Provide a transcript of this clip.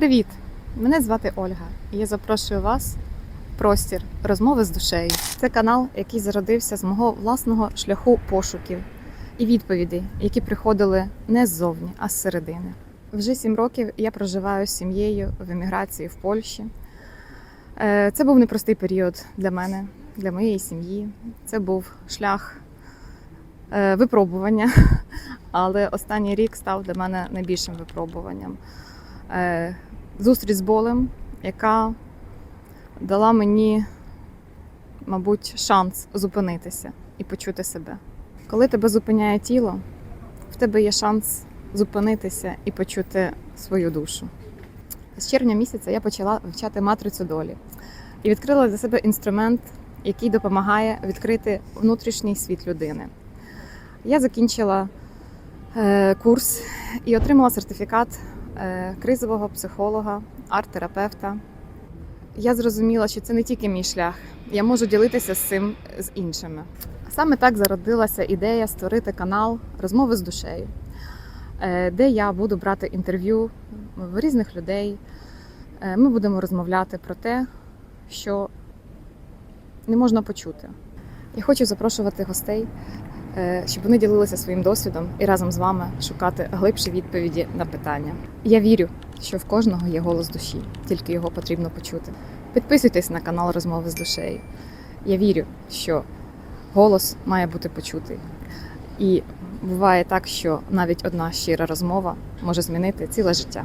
Привіт! Мене звати Ольга, і я запрошую вас в простір розмови з душею. Це канал, який зародився з мого власного шляху пошуків і відповідей, які приходили не ззовні, а зсередини. Вже сім років я проживаю з сім'єю в еміграції в Польщі. Е, Це був непростий період для мене, для моєї сім'ї. Це був шлях е, випробування, але останній рік став для мене найбільшим випробуванням. Е, Зустріч з болем, яка дала мені, мабуть, шанс зупинитися і почути себе. Коли тебе зупиняє тіло, в тебе є шанс зупинитися і почути свою душу. З червня місяця я почала вивчати матрицю долі і відкрила для себе інструмент, який допомагає відкрити внутрішній світ людини. Я закінчила е, курс і отримала сертифікат кризового психолога, арт-терапевта. Я зрозуміла, що це не тільки мій шлях, я можу ділитися з цим з іншими. Саме так зародилася ідея створити канал Розмови з душею, е, де я буду брати інтерв'ю в різних людей. Е, Ми будемо розмовляти про те, що не можна почути. Я хочу запрошувати гостей, е, щоб вони ділилися своїм досвідом і разом з вами шукати глибші відповіді на питання. Я вірю, що в кожного є голос душі, тільки його потрібно почути. Підписуйтесь на канал Розмови з душею. Я вірю, що голос має бути почутий. І буває так, що навіть одна щира розмова може змінити ціле життя.